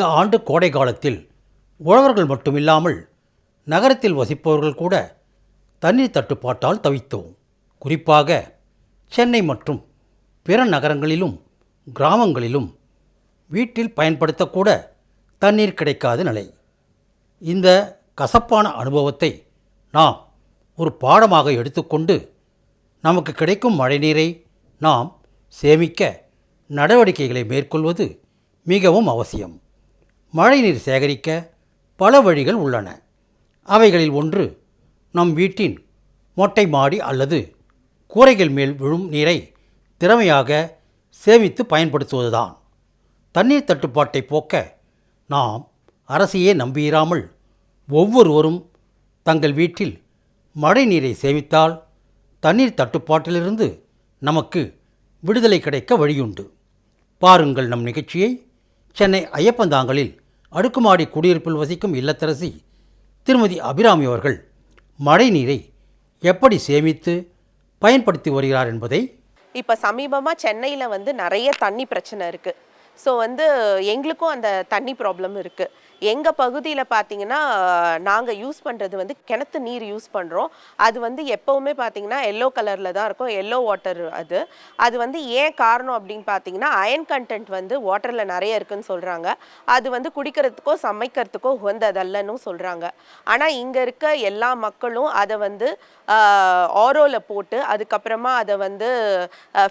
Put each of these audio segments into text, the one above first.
இந்த ஆண்டு கோடை காலத்தில் உழவர்கள் மட்டுமில்லாமல் நகரத்தில் வசிப்பவர்கள் கூட தண்ணீர் தட்டுப்பாட்டால் தவித்தோம். குறிப்பாக சென்னை மற்றும் பிற நகரங்களிலும் கிராமங்களிலும் வீட்டில் பயன்படுத்தக்கூட தண்ணீர் கிடைக்காத நிலை. இந்த கசப்பான அனுபவத்தை நாம் ஒரு பாடமாக எடுத்துக்கொண்டு நமக்கு கிடைக்கும் மழைநீரை நாம் சேமிக்க நடவடிக்கைகளை மேற்கொள்வது மிகவும் அவசியம். மழைநீர் சேகரிக்க பல வழிகள் உள்ளன. அவைகளில் ஒன்று நம் வீட்டின் மொட்டை மாடி அல்லது கூரைகள் மேல் விழும் நீரை திறமையாக சேமித்து பயன்படுத்துவதுதான். தண்ணீர் தட்டுப்பாட்டை போக்க நாம் அரசையே நம்பியிராமல் ஒவ்வொருவரும் தங்கள் வீட்டில் மழை நீரை சேமித்தால் தண்ணீர் தட்டுப்பாட்டிலிருந்து நமக்கு விடுதலை கிடைக்க வழியுண்டு. பாருங்கள் நம் நிகழ்ச்சியை. சென்னை ஐயப்பந்தாங்கலில் அடுக்குமாடி குடியிருப்பில் வசிக்கும் இல்லத்தரசி திருமதி அபிராமி அவர்கள் மழை நீரை எப்படி சேமித்து பயன்படுத்தி வருகிறார் என்பதை இப்போ சமீபமாக சென்னையில் வந்து நிறைய தண்ணி பிரச்சனை இருக்குது ஸோ வந்து எங்களுக்கும் அந்த தண்ணி ப்ராப்ளம் இருக்குது எங்கள் பகுதியில் பார்த்தீங்கன்னா நாங்கள் யூஸ் பண்ணுறது வந்து கிணத்து நீர் யூஸ் பண்ணுறோம் அது வந்து எப்போவுமே பார்த்தீங்கன்னா எல்லோ கலரில் தான் இருக்கும். எல்லோ வாட்டர் அது. அது வந்து ஏன் காரணம் அப்படின்னு பார்த்தீங்கன்னா அயன் கண்டென்ட் வந்து வாட்டரில் நிறைய இருக்குன்னு சொல்கிறாங்க அது வந்து குடிக்கிறதுக்கோ சமைக்கிறதுக்கோ உகந்ததல்லன்னு சொல்கிறாங்க ஆனால் இங்கே இருக்க எல்லா மக்களும் அதை வந்து ஆரோவில் போட்டு அதுக்கப்புறமா அதை வந்து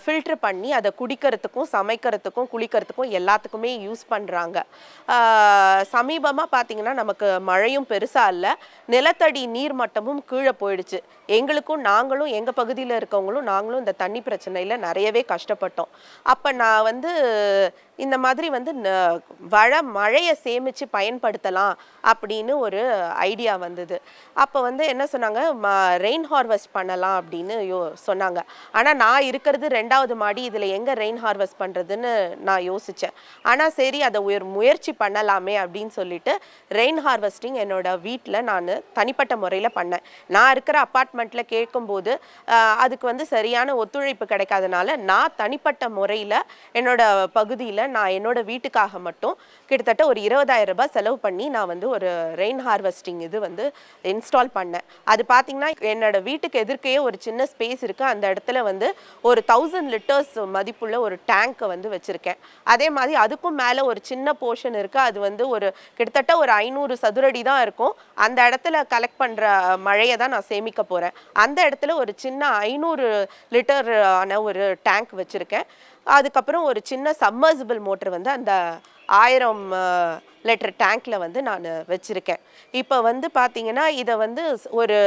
ஃபில்ட்ரு பண்ணி அதை குடிக்கிறதுக்கும் சமைக்கிறதுக்கும் குளிக்கிறதுக்கும் எல்லாத்துக்குமே யூஸ் பண்ணுறாங்க சமீபமாக பார்த்தீங்கன்னா நமக்கு மழையும் பெருசாக இல்லை. நிலத்தடி நீர் மட்டமும் கீழே போயிடுச்சு. எங்களுக்கும் நாங்களும் எங்கள் பகுதியில் இருக்கவங்களும் நாங்களும் இந்த தண்ணி பிரச்சனையில் நிறையவே கஷ்டப்பட்டோம். அப்போ நான் வந்து இந்த மாதிரி வந்து வழ வள மழையை சேமித்து பயன்படுத்தலாம் அப்படின்னு ஒரு ஐடியா வந்தது. அப்போ வந்து என்ன சொன்னாங்க? ரெயின் ஹார்வெஸ்ட் பண்ணலாம் அப்படின்னு யோ சொன்னாங்க. ஆனால் நான் இருக்கிறது ரெண்டாவது மாடி இதில் எங்கே ரெயின் ஹார்வெஸ்ட் பண்ணுறதுன்னு நான் யோசித்தேன் ஆனால் சரி அதை உயர் முயற்சி பண்ணலாமே அப்படின்னு சொல்லி சொல்லிட்டு ரெயின் ஹார்வெஸ்டிங் என்னோட வீட்டில் நான் தனிப்பட்ட முறையில் பண்ணேன். நான் இருக்கிற அப்பார்ட்மெண்ட்டில் கேட்கும்போது அதுக்கு வந்து சரியான ஒத்துழைப்பு கிடைக்காதனால நான் தனிப்பட்ட முறையில் என்னோட பகுதியில் நான் என்னோட வீட்டுக்காக மட்டும் கிட்டத்தட்ட ஒரு இருபதாயிரம் ரூபாய் செலவு பண்ணி நான் வந்து ஒரு ரெயின் ஹார்வெஸ்டிங் இது வந்து இன்ஸ்டால் பண்ணேன். அது பார்த்தீங்கன்னா என்னோட வீட்டுக்கு எதிர்க்கையே ஒரு சின்ன ஸ்பேஸ் இருக்குது அந்த இடத்துல வந்து ஒரு தௌசண்ட் லிட்டர்ஸ் மதிப்புள்ள ஒரு டேங்க்கை வந்து வச்சுருக்கேன். அதே மாதிரி அதுக்கும் மேலே ஒரு சின்ன போர்ஷன் இருக்குது அது வந்து ஒரு கிட்டத்தட்ட ஒரு ஐநூறு சதுரடி தான் இருக்கும். அந்த இடத்துல கலெக்ட் பண்ணுற மழையை தான் நான் சேமிக்க போகிறேன் அந்த இடத்துல ஒரு சின்ன ஐநூறு லிட்டர் ஆன ஒரு டேங்க் வச்சுருக்கேன். அதுக்கப்புறம் ஒரு சின்ன சம்மர்சிபிள் மோட்டர் வந்து அந்த ஆயிரம் லிட்டர் டேங்க்கில் வந்து நான் வச்சுருக்கேன். இப்போ வந்து பார்த்தீங்கன்னா இதை வந்து ஒரு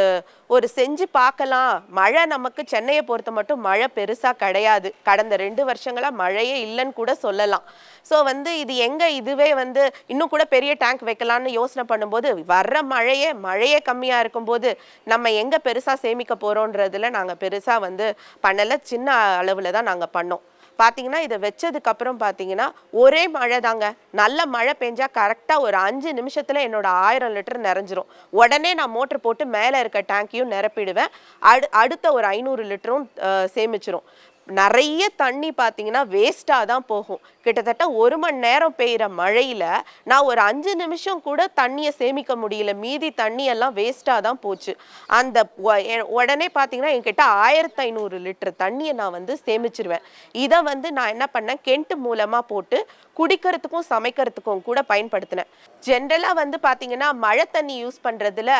ஒரு செஞ்சு பார்க்கலாம் மழை நமக்கு சென்னையை பொறுத்த மட்டும் மழை பெருசாக கிடையாது. கடந்த ரெண்டு வருஷங்களாக மழையே இல்லைன்னு கூட சொல்லலாம். ஸோ வந்து இது எங்கே இதுவே வந்து இன்னும் கூட பெரிய டேங்க் வைக்கலான்னு யோசனை பண்ணும்போது வர்ற மழையே மழையே கம்மியாக இருக்கும்போது நம்ம எங்கே பெருசாக சேமிக்க போகிறோன்றதில் நாங்கள் பெருசாக வந்து பண்ணலை. சின்ன அளவில் தான் நாங்கள் பண்ணோம். பார்த்தீங்கன்னா இதை வச்சதுக்கு அப்புறம் பார்த்தீங்கன்னா ஒரே மழை தாங்க. நல்ல மழை பெஞ்சா கரெக்டாக ஒரு அஞ்சு நிமிஷத்தில் என்னோட ஆயிரம் லிட்டர் நிறைஞ்சிரும். உடனே நான் மோட்டர் போட்டு மேலே இருக்க டேங்க்கையும் நிரப்பிடுவேன். அடு அடுத்த ஒரு ஐநூறு லிட்டரும் சேமிச்சிரும். நிறைய தண்ணி பார்த்தீங்கன்னா வேஸ்ட்டாக தான் போகும். கிட்டத்தட்ட ஒரு மணி நேரம் பெய்கிற மழையில் நான் ஒரு அஞ்சு நிமிஷம் கூட தண்ணியை சேமிக்க முடியல. மீதி தண்ணியெல்லாம் வேஸ்ட்டாக தான் போச்சு. அந்த உடனே பார்த்தீங்கன்னா என்கிட்ட ஆயிரத்தி ஐநூறு லிட்டர் தண்ணியை நான் வந்து சேமிச்சிருவேன். இதை வந்து நான் என்ன பண்ணேன்? கெண்ட் மூலமாக போட்டு குடிக்கிறதுக்கும் சமைக்கிறதுக்கும் கூட பயன்படுத்தினேன். ஜென்ரலாக வந்து பார்த்தீங்கன்னா மழை தண்ணி யூஸ் பண்ணுறதுல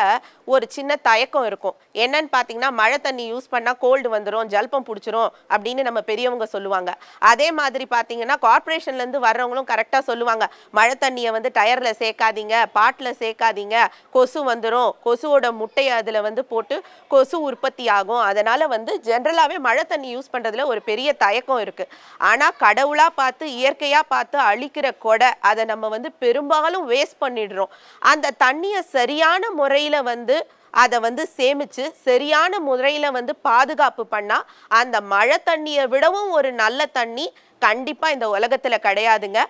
ஒரு சின்ன தயக்கம் இருக்கும். என்னன்னு பார்த்தீங்கன்னா மழை தண்ணி யூஸ் பண்ணால் கோல்டு வந்துடும் ஜல்பம் பிடிச்சிரும் அப்படின்னு நம்ம பெரியவங்க சொல்லுவாங்க. அதே மாதிரி பார்த்தீங்கன்னா கார்ப்பரேஷன்லேருந்து வர்றவங்களும் கரெக்டாக சொல்லுவாங்க. மழை தண்ணியை வந்து டயரில் சேர்க்காதீங்க பாட்டில் சேர்க்காதீங்க. கொசு வந்துடும் கொசுவோட முட்டையை அதில் வந்து போட்டு கொசு உற்பத்தி ஆகும். அதனால் வந்து ஜென்ரலாகவே மழை தண்ணி யூஸ் பண்ணுறதுல ஒரு பெரிய தயக்கம் இருக்குது ஆனால் கடவுளாக பார்த்து இயற்கையாக பார்த்து அழிக்கிற கொடை அதை நம்ம வந்து பெரும்பாலும் வேஸ்ட் பண்ணிடுறோம். அந்த தண்ணியை சரியான முறையில் வந்து அதை வந்து சேமித்து சரியான முறையில் வந்து பாதுகாப்பு பண்ணால் அந்த மழை தண்ணியை விடவும் ஒரு நல்ல தண்ணி கண்டிப்பாக இந்த உலகத்தில் கிடையாதுங்க.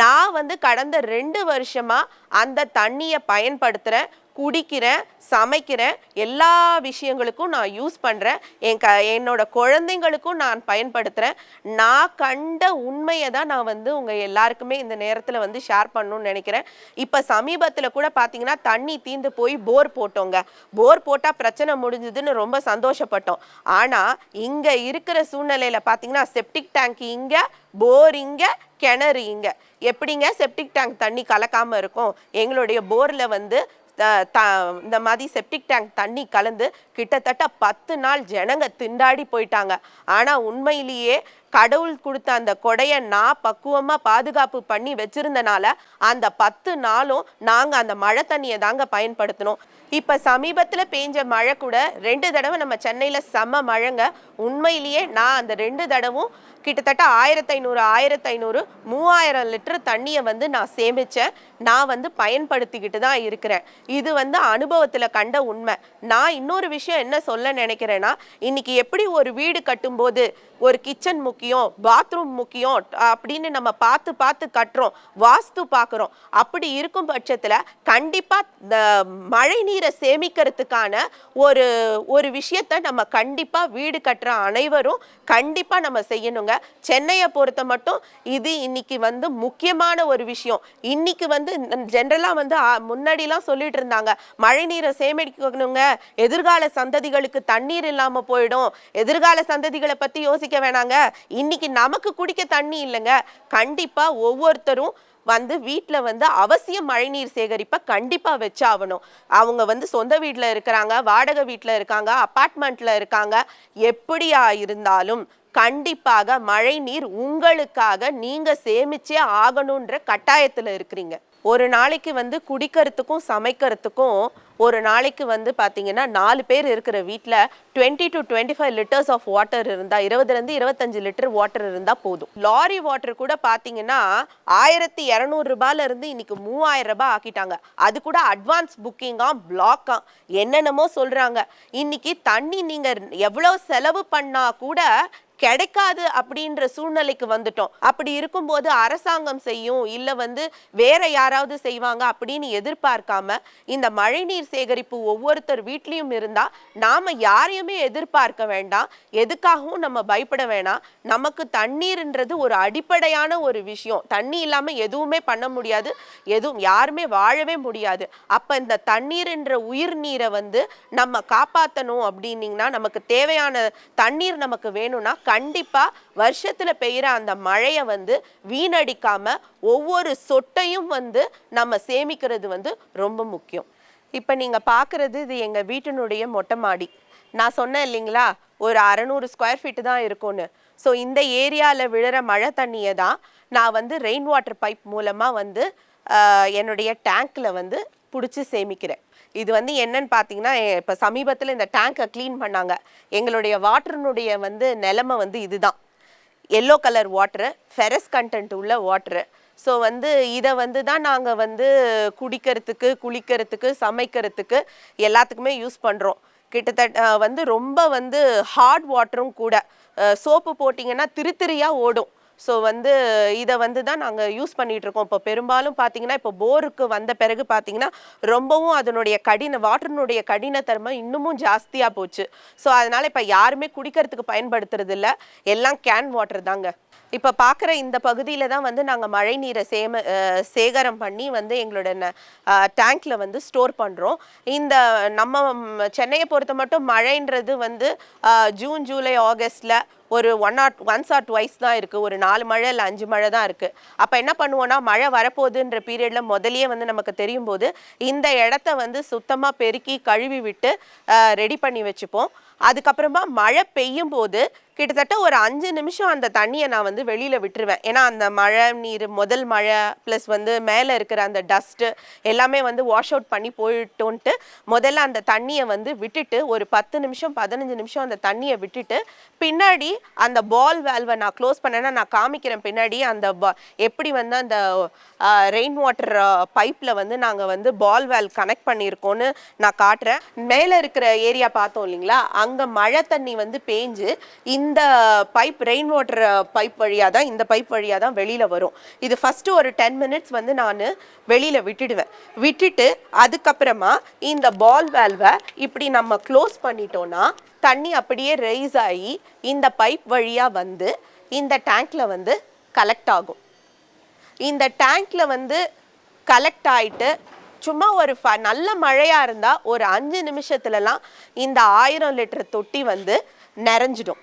நான் வந்து கடந்த ரெண்டு வருஷமாக அந்த தண்ணியை பயன்படுத்துகிறேன் குடிக்கிறேன் சமைக்கிறேன் எல்லா விஷயங்களுக்கும் நான் யூஸ் பண்ணுறேன் என் க என்னோட குழந்தைங்களுக்கும் நான் பயன்படுத்துகிறேன் நான் கண்ட உண்மையை தான் நான் வந்து உங்கள் எல்லாருக்குமே இந்த நேரத்தில் வந்து ஷேர் பண்ணணும்னு நினைக்கிறேன். இப்போ சமீபத்தில் கூட பார்த்தீங்கன்னா தண்ணி தீந்து போய் போர் போட்டோங்க. போர் போட்டால் பிரச்சனை முடிஞ்சுதுன்னு ரொம்ப சந்தோஷப்பட்டோம். ஆனால் இங்கே இருக்கிற சூழ்நிலையில் பார்த்தீங்கன்னா செப்டிக் டேங்க் இங்கே போர் இங்கே கிணறு இங்கே. எப்படிங்க செப்டிக் டேங்க் தண்ணி கலக்காமல் இருக்கும்? எங்களுடைய போரில் வந்து இந்த மாதிரி செப்டிக் டேங்க் தண்ணி கலந்து கிட்டத்தட்ட பத்து நாள் ஜனங்க திண்டாடி போயிட்டாங்க. ஆனால் உண்மையிலேயே கடவுள் கொடுத்த அந்த கொடையை நான் பக்குவமாக பாதுகாப்பு பண்ணி வச்சிருந்தனால அந்த பத்து நாளும் நாங்கள் அந்த மழை தண்ணியை தாங்க பயன்படுத்தினோம். இப்போ சமீபத்தில் பெஞ்ச மழை கூட ரெண்டு தடவை நம்ம சென்னையில் செம மழைங்க. உண்மையிலேயே நான் அந்த ரெண்டு தடவும் கிட்டத்தட்ட ஆயிரத்தி ஐநூறு ஆயிரத்தி ஐநூறு மூவாயிரம் லிட்டர் தண்ணியை வந்து நான் சேமித்தேன் நான் வந்து பயன்படுத்திக்கிட்டு தான் இருக்கிறேன். இது வந்து அனுபவத்தில் கண்ட உண்மை. நான் இன்னொரு விஷயம் என்ன சொல்ல நினைக்கிறேன்னா இன்னைக்கு எப்படி ஒரு வீடு கட்டும்போது ஒரு கிச்சன் முக்கியம் பாத்ரூம் முக்கியம் அப்படின்னு நம்ம பார்த்து பார்த்து கட்டுறோம் வாஸ்து பார்க்குறோம். அப்படி இருக்கும் பட்சத்தில் கண்டிப்பாக இந்த மழை நீரை சேமிக்கிறதுக்கான ஒரு ஒரு விஷயத்தை நம்ம கண்டிப்பாக வீடு கட்டுற அனைவரும் கண்டிப்பாக நம்ம செய்யணுங்க. சென்னையை பொறுத்த மட்டும் இது இன்னைக்கு வந்து முக்கியமான ஒரு விஷயம். இன்னைக்கு வந்து ஜென்ரலாக வந்து முன்னாடிலாம் சொல்லிட்டு இருந்தாங்க. மழை நீரை சேமிக்கணுங்க. எதிர்கால சந்ததிகளுக்கு தண்ணீர் இல்லாமல் போயிடும். எதிர்கால சந்ததிகளை பற்றி யோசிக்க வேணாங்க. இன்னைக்கு நமக்கு குடிக்க தண்ணி இல்லைங்க. கண்டிப்பாக ஒவ்வொருத்தரும் வந்து வீட்டில் வந்து அவசியம் மழைநீர் சேகரிப்பை கண்டிப்பாக வச்சாகணும். அவங்க வந்து சொந்த வீட்டில் இருக்கிறாங்க வாடகை வீட்டில் இருக்காங்க அப்பார்ட்மெண்ட்டில் இருக்காங்க. எப்படியா இருந்தாலும் கண்டிப்பாக மழைநீர் உங்களுக்காக நீங்கள் சேமிச்சே ஆகணுன்ற கட்டாயத்தில் இருக்கிறீங்க. ஒரு நாளைக்கு வந்து குடிக்கிறதுக்கும் சமைக்கிறதுக்கும் ஒரு நாளைக்கு வந்து பார்த்தீங்கன்னா நாலு பேர் இருக்கிற வீட்டில் twenty to twenty five litres of water இருந்தால் இருபதுலேருந்து இருபத்தஞ்சு லிட்டர் வாட்டர் இருந்தால் போதும். லாரி வாட்டர் கூட பார்த்தீங்கன்னா ஆயிரத்தி இரநூறுபாலேருந்து இன்னைக்கு மூவாயிரம் ரூபாய் ஆக்கிட்டாங்க. அது கூட அட்வான்ஸ் புக்கிங்காக பிளாக்காக என்னென்னமோ சொல்கிறாங்க இன்னைக்கு தண்ணி நீங்கள் எவ்வளோ செலவு பண்ணால் கூட கிடைக்காது அப்படின்ற சூழ்நிலைக்கு வந்துட்டோம். அப்படி இருக்கும்போது அரசாங்கம் செய்யும் இல்லை வந்து வேற யாராவது செய்வாங்க அப்படின்னு எதிர்பார்க்காம இந்த மழைநீர் சேகரிப்பு ஒவ்வொருத்தர் வீட்லேயும் இருந்தால் நாம் யாரையுமே எதிர்பார்க்க வேண்டாம். எதுக்காகவும் நம்ம பயப்பட வேணாம். நமக்கு தண்ணீர்ன்றது ஒரு அடிப்படையான ஒரு விஷயம். தண்ணி இல்லாமல் எதுவுமே பண்ண முடியாது. எதுவும் யாருமே வாழவே முடியாது. அப்போ இந்த தண்ணீர்ன்ற உயிர் நீரை வந்து நம்ம காப்பாற்றணும் அப்படின்னீங்கன்னா நமக்கு தேவையான தண்ணீர் நமக்கு வேணும்னா கண்டிப்பாக வருஷத்தில் பெய்கிற அந்த மழையை வந்து வீணடிக்காமல் ஒவ்வொரு சொட்டையும் வந்து நம்ம சேமிக்கிறது வந்து ரொம்ப முக்கியம். இப்போ நீங்கள் பார்க்குறது இது எங்கள் வீட்டினுடைய மொட்டை மாடி. நான் சொன்னேன் இல்லைங்களா ஒரு அறநூறு ஸ்கொயர் ஃபீட்டு தான் இருக்கும்னு. ஸோ இந்த ஏரியாவில் விழுற மழை தண்ணியை தான் நான் வந்து ரெயின் வாட்டர் பைப் மூலமாக வந்து என்னுடைய டேங்க்கில் வந்து பிடிச்சி சேமிக்கிறேன். இது வந்து என்னன்னு பார்த்தீங்கன்னா இப்போ சமீபத்தில் இந்த டேங்கை க்ளீன் பண்ணாங்க. எங்களுடைய வாட்டருனுடைய வந்து நிலமை வந்து இதுதான். Yellow colour water ferrous content உள்ள வாட்ரு ஸோ வந்து இதை வந்து தான் நாங்கள் வந்து குடிக்கிறதுக்கு குளிக்கிறதுக்கு சமைக்கிறதுக்கு எல்லாத்துக்குமே யூஸ் பண்ணுறோம் கிட்டத்தட்ட வந்து ரொம்ப வந்து ஹார்ட் வாட்டரும் கூட. சோப்பு போட்டிங்கன்னா திருத்திரியாக ஓடும். ஸோ வந்து இதை வந்து தான் நாங்கள் யூஸ் பண்ணிகிட்ருக்கோம் இருக்கோம். இப்போ பெரும்பாலும் பார்த்தீங்கன்னா இப்போ போருக்கு வந்த பிறகு பார்த்தீங்கன்னா ரொம்பவும் அதனுடைய கடின வாட்டர்னுடைய கடினத்தன்மை இன்னமும் ஜாஸ்தியாக போச்சு. ஸோ அதனால் இப்போ யாருமே குடிக்கிறதுக்கு பயன்படுத்துறது இல்லை எல்லாம் கேன் வாட்டர் தாங்க. இப்போ பார்க்குற இந்த பகுதியில் தான் வந்து நாங்கள் மழை நீரை சேம சேகரம் பண்ணி வந்து எங்களோட டேங்க்கில் வந்து ஸ்டோர் பண்ணுறோம் இந்த நம்ம சென்னையை பொறுத்த மட்டும் மழைன்றது வந்து ஜூன் ஜூலை ஆகஸ்டில் ஒரு one or once or twice தான் இருக்குது ஒரு நாலு மழை இல்லை அஞ்சு மழை தான் இருக்குது அப்போ என்ன பண்ணுவோன்னா மழை வரப்போகுதுன்ற பீரியடில் முதலியே வந்து நமக்கு தெரியும் போது இந்த இடத்த வந்து சுத்தமாக பெருக்கி கழுவி விட்டு ரெடி பண்ணி வச்சுப்போம். அதுக்கப்புறமா மழை பெய்யும் போது கிட்டத்தட்ட ஒரு அஞ்சு நிமிஷம் அந்த தண்ணியை நான் வந்து வெளியில் விட்டுருவேன். ஏன்னா அந்த மழை நீர் முதல் மழை ப்ளஸ் வந்து மேலே இருக்கிற அந்த டஸ்ட்டு எல்லாமே வந்து வாஷ் அவுட் பண்ணி போயிட்டோன்ட்டு முதல்ல அந்த தண்ணியை வந்து விட்டுட்டு ஒரு பத்து நிமிஷம் பதினஞ்சு நிமிஷம் அந்த தண்ணியை விட்டுட்டு பின்னாடி அந்த பால் வேல்வை நான் க்ளோஸ் பண்ணேன்னா நான் காமிக்கிறேன் பின்னாடி அந்த ப எப்படி வந்து அந்த ரெயின் வாட்டர் பைப்பில் வந்து நாங்கள் வந்து பால் வேல் கனெக்ட் பண்ணியிருக்கோன்னு நான் காட்டுறேன். மேலே இருக்கிற ஏரியா பார்த்தோம் இல்லைங்களா? அங்கே மழை தண்ணி வந்து பேஞ்சு இந்த இந்த பைப் ரெயின் வாட்டர் பைப் வழியாக தான் இந்த பைப் வழியாக தான் வெளியில் வரும். இது ஃபஸ்ட்டு ஒரு டென் மினிட்ஸ் வந்து நான் வெளியில் விட்டுடுவேன். விட்டுட்டு அதுக்கப்புறமா இந்த பால் வேல்வை இப்படி நம்ம க்ளோஸ் பண்ணிட்டோன்னா தண்ணி அப்படியே ரைஸ் ஆகி இந்த பைப் வழியாக வந்து இந்த டேங்க்கில் வந்து கலெக்ட் ஆகும். இந்த டேங்க்ல வந்து கலெக்ட் ஆகிட்டு சும்மா ஒரு ஃப நல்ல மழையாக இருந்தால் ஒரு அஞ்சு நிமிஷத்துலலாம் இந்த ஆயிரம் லிட்டர் தொட்டி வந்து நிறைஞ்சிடும்.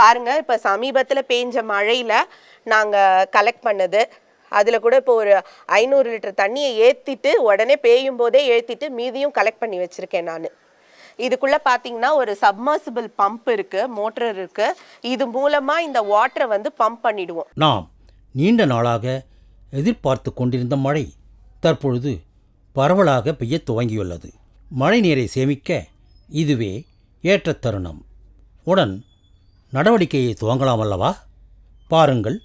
பாருங்கள் இப்போ சமீபத்தில் பேஞ்ச மழையில் நாங்கள் கலெக்ட் பண்ணது. அதில் கூட இப்போ ஒரு ஐநூறு லிட்டர் தண்ணியை ஏற்றிட்டு உடனே பேயும் போதே ஏற்றிட்டு மீதியும் கலெக்ட் பண்ணி வச்சுருக்கேன் நான். இதுக்குள்ளே பார்த்தீங்கன்னா ஒரு சப்மர்சிபிள் பம்ப் இருக்குது மோட்டர் இருக்குது இது மூலமாக இந்த வாட்டரை வந்து பம்ப் பண்ணிடுவோம். நாம் நீண்ட நாளாக எதிர்பார்த்து கொண்டிருந்த மழை தற்பொழுது பரவலாக பெய்ய துவங்கியுள்ளது. மழை நீரை சேமிக்க இதுவே ஏற்ற தருணம். உடன் நடவடிக்கையை துவங்கலாம் அல்லவா? பாருங்கள்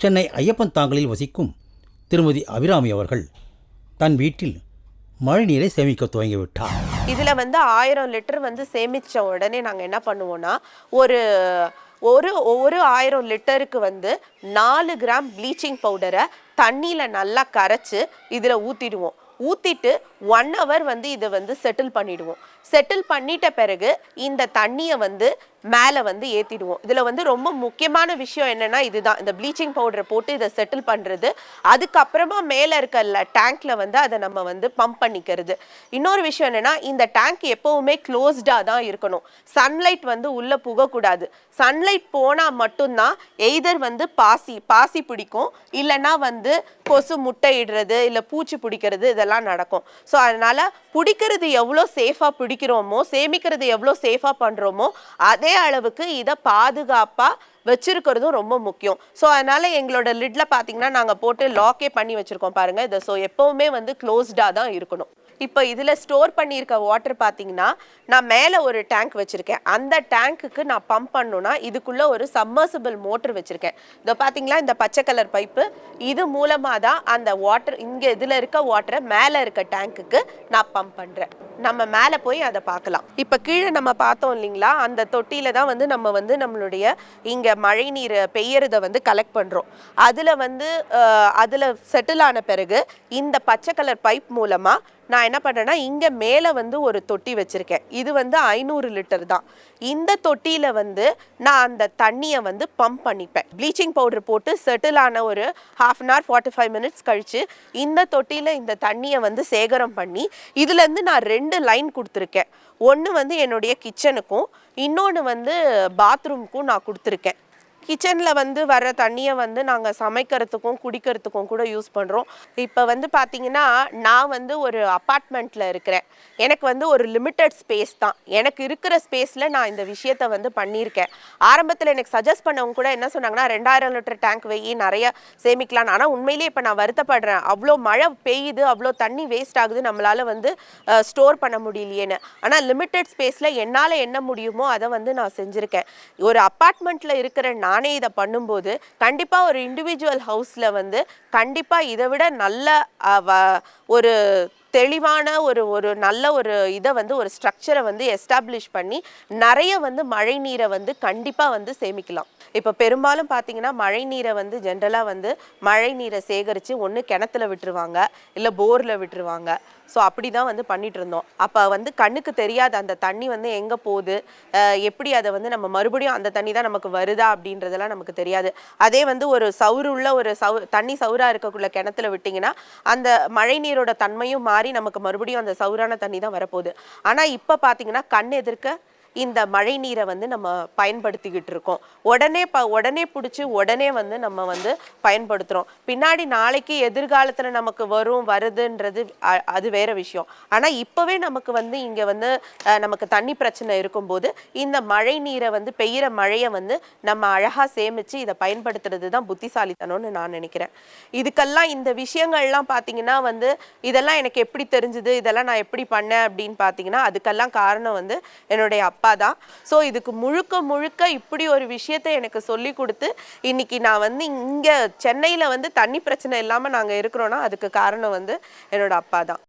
சென்னை ஐயப்பன் தாங்கலில் வசிக்கும் திருமதி அபிராமி அவர்கள் தன் வீட்டில் மழைநீரை சேமிக்க துவங்கிவிட்டார். இதில் வந்து ஆயிரம் லிட்டர் வந்து சேமித்த உடனே நாங்கள் என்ன பண்ணுவோம்னா ஒரு ஒரு ஒரு ஆயிரம் லிட்டருக்கு வந்து நாலு கிராம் ப்ளீச்சிங் பவுடரை தண்ணியில் நல்லா கரைச்சி இதில் ஊற்றிடுவோம் ஊற்றிட்டு ஒன் ஹவர் வந்து இதை வந்து செட்டில் பண்ணிவிடுவோம் செட்டில் பண்ணிட்ட பிறகு இந்த தண்ணியை வந்து மேலே வந்து ஏற்றிடுவோம் இதில் வந்து ரொம்ப முக்கியமான விஷயம் என்னென்னா இதுதான். இந்த ப்ளீச்சிங் பவுடரை போட்டு இதை செட்டில் பண்ணுறது அதுக்கப்புறமா மேலே இருக்க டேங்க்கில் வந்து அதை நம்ம வந்து பம்ப் பண்ணிக்கிறது. இன்னொரு விஷயம் என்னென்னா இந்த டேங்க் எப்போவுமே க்ளோஸ்டாக தான் இருக்கணும். சன்லைட் வந்து உள்ளே புகக்கூடாது. சன்லைட் போனால் மட்டும்தான் எய்தர் வந்து பாசி பாசி பிடிக்கும். இல்லைன்னா வந்து கொசு முட்டை இடுறது இல்லை பூச்சி பிடிக்கிறது இதெல்லாம் நடக்கும். ஸோ அதனால் பிடிக்கிறது எவ்வளோ சேஃபாக பிடிக்கிறோமோ சேமிக்கிறது எவ்வளோ சேஃபாக பண்ணுறோமோ அதே அளவுக்கு இதை பாதுகாப்பாக வச்சிருக்கிறதும் ரொம்ப முக்கியம். ஸோ அதனால எங்களோட லிட்டில் பார்த்தீங்கன்னா நாங்கள் போட்டு லாக்கே பண்ணி வச்சிருக்கோம் பாருங்க. இதை ஸோ எப்போவுமே வந்து க்ளோஸ்டாக தான் இருக்கணும். இப்போ இதில் ஸ்டோர் பண்ணியிருக்க வாட்டர் பார்த்தீங்கன்னா நான் மேலே ஒரு டேங்க் வச்சுருக்கேன். அந்த டேங்க்குக்கு நான் பம்ப் பண்ணணும்னா இதுக்குள்ளே ஒரு சம்மர்சிபிள் மோட்டர் வச்சுருக்கேன். இதோ பார்த்தீங்களா இந்த பச்சை கலர் பைப்பு இது மூலமாக தான் அந்த வாட்டர் இங்கே இதில் இருக்க வாட்டரை மேலே இருக்க டேங்க்குக்கு நான் பம்ப் பண்ணுறேன் நம்ம மேலே போய் அதை பார்க்கலாம் இப்போ கீழே நம்ம பார்த்தோம் இல்லைங்களா அந்த தொட்டியில் தான் வந்து நம்ம வந்து நம்மளுடைய இங்கே மழை நீர் பெய்யறதை வந்து கலெக்ட் பண்ணுறோம் அதில் வந்து அதில் செட்டில் ஆன பிறகு இந்த பச்சை கலர் பைப் மூலமாக நான் என்ன பண்ணுறேன்னா இங்கே மேலே வந்து ஒரு தொட்டி வச்சுருக்கேன். இது வந்து ஐநூறு லிட்டர் தான். இந்த தொட்டியில் வந்து நான் அந்த தண்ணியை வந்து பம்ப் பண்ணிப்பேன். ப்ளீச்சிங் பவுடர் போட்டு செட்டில் ஆன ஒரு half an hour forty five minutes கழித்து இந்த தொட்டியில் இந்த தண்ணியை வந்து சேகரம் பண்ணி இதுலேருந்து நான் ரெண்டு லைன் கொடுத்துருக்கேன். ஒன்று வந்து என்னுடைய கிச்சனுக்கும் இன்னொன்று வந்து பாத்ரூமுக்கும் நான் கொடுத்துருக்கேன். கிச்சனில் வந்து வர தண்ணியை வந்து நாங்கள் சமைக்கிறதுக்கும் குடிக்கிறதுக்கும் கூட யூஸ் பண்ணுறோம் இப்போ வந்து பார்த்தீங்கன்னா நான் வந்து ஒரு அப்பார்ட்மெண்ட்டில் இருக்கிறேன். எனக்கு வந்து ஒரு லிமிட்டட் ஸ்பேஸ் தான். எனக்கு இருக்கிற ஸ்பேஸில் நான் இந்த விஷயத்தை வந்து பண்ணியிருக்கேன். ஆரம்பத்தில் எனக்கு சஜஸ்ட் பண்ணவங்க கூட என்ன சொன்னாங்கன்னா ரெண்டாயிரம் லிட்டர் டேங்க் வெயி நிறைய சேமிக்கலாம் ஆனால் உண்மையிலேயே இப்போ நான் வருத்தப்படுறேன். அவ்வளோ மழை பெய்யுது அவ்வளோ தண்ணி வேஸ்ட் ஆகுது நம்மளால் வந்து ஸ்டோர் பண்ண முடியலையேன்னு. ஆனால் லிமிட்டட் ஸ்பேஸில் என்னால் என்ன முடியுமோ அதை வந்து நான் செஞ்சுருக்கேன். ஒரு அப்பார்ட்மெண்ட்டில் இருக்கிற நான் இதை பண்ணும்போது கண்டிப்பாக ஒரு இண்டிவிஜுவல் ஹவுஸில் வந்து கண்டிப்பாக இதை விட நல்ல வ- ஒரு தெளிவான ஒரு ஒரு நல்ல ஒரு இதை வந்து ஒரு ஸ்ட்ரக்சரை வந்து எஸ்டாப்ளிஷ் பண்ணி நிறைய வந்து மழை நீரை வந்து கண்டிப்பாக வந்து சேமிக்கலாம். இப்போ பெரும்பாலும் பார்த்தீங்கன்னா மழை நீரை வந்து ஜென்ரலாக வந்து மழை நீரை சேகரித்து ஒன்று கிணத்துல விட்டுருவாங்க இல்லை போரில் விட்டுருவாங்க. ஸோ அப்படி தான் வந்து பண்ணிட்டு இருந்தோம். அப்போ வந்து கண்ணுக்கு தெரியாத அந்த தண்ணி வந்து எங்கே போகுது? எப்படி அதை வந்து நம்ம மறுபடியும் அந்த தண்ணி தான் நமக்கு வருதா அப்படின்றதெல்லாம் நமக்கு தெரியாது. அதே வந்து ஒரு சவுறு உள்ள ஒரு சவு தண்ணி சவுராக இருக்கக்குள்ள கிணத்துல விட்டிங்கன்னா அந்த மழை நீரோட தன்மையும் மாறி நமக்கு மறுபடியும் அந்த சவுரான தண்ணி தான் வரப்போகுது. ஆனால் இப்போ பார்த்தீங்கன்னா கண் எதிர்க்க இந்த மழை நீரை வந்து நம்ம பயன்படுத்திக்கிட்டு இருக்கோம். உடனே ப உடனே பிடிச்சி உடனே வந்து நம்ம வந்து பயன்படுத்துகிறோம் பின்னாடி நாளைக்கு எதிர்காலத்தில் நமக்கு வரும் வருதுன்றது அ- அது வேற விஷயம். ஆனால் இப்போவே நமக்கு வந்து இங்கே வந்து நமக்கு தண்ணி பிரச்சனை இருக்கும்போது இந்த மழை நீரை வந்து பெய்கிற மழையை வந்து நம்ம அழகாக சேமித்து இதை பயன்படுத்துறது தான் புத்திசாலித்தனம்னு நான் நினைக்கிறேன். இதுக்கெல்லாம் இந்த விஷயங்கள்லாம் பார்த்தீங்கன்னா வந்து இதெல்லாம் எனக்கு எப்படி தெரிஞ்சுது இதெல்லாம் நான் எப்படி பண்ணேன் அப்படின்னு பார்த்தீங்கன்னா அதுக்கெல்லாம் காரணம் வந்து என்னுடைய அப்பா தான் ஸோ இதுக்கு முழுக்க முழுக்க இப்படி ஒரு விஷயத்தை எனக்கு சொல்லி கொடுத்து இன்னைக்கு நான் வந்து இங்கே சென்னையில் வந்து தண்ணி பிரச்சனை இல்லாமல் நாங்கள் இருக்கிறோன்னா அதுக்கு காரணம் வந்து என்னோட அப்பா தான்